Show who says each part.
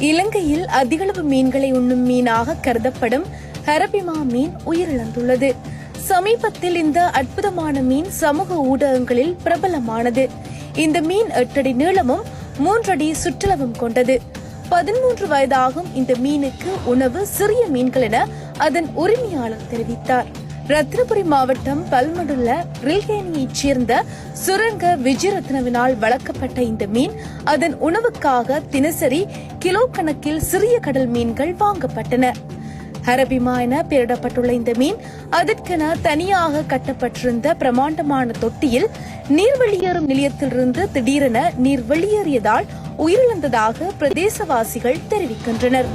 Speaker 1: இலங்கையில் அதிகளவு மீன்களை உண்ணும் மீனாக கருதப்படும் ஹரபிமா மீன் உயிரிழந்துள்ளது. சமீபத்தில் இந்த அற்புதமான மீன் சமூக ஊடகங்களில் பிரபலமானது. இந்த மீன் எட்டடி நீளமும் மூன்றடி சுற்றளவும் கொண்டது. பதிமூன்று வயதாகும் இந்த மீனுக்கு உணவு சிறிய மீன்கள் என அதன் உரிமையாளர் தெரிவித்தார். ரத்னபுரி மாவட்டம் பல்மடுள்ள ரில்கேனியைச் சேர்ந்த சுரங்க விஜயரத்னவினால் வளர்க்கப்பட்ட இந்த மீன் அதன் உணவுக்காக தினசரி கிலோ கணக்கில் சிறிய கடல் மீன்கள் வாங்கப்பட்டன. ஹரபிமா என பெயரிடப்பட்டுள்ள இந்த மீன் அதற்கென தனியாக கட்டப்பட்டிருந்த பிரமாண்டமான தொட்டியில் நீர் வெளியேறும் நிலையத்திலிருந்து திடீரென நீர் வெளியேறியதால் உயிரிழந்ததாக பிரதேசவாசிகள் தெரிவிக்கின்றனர்.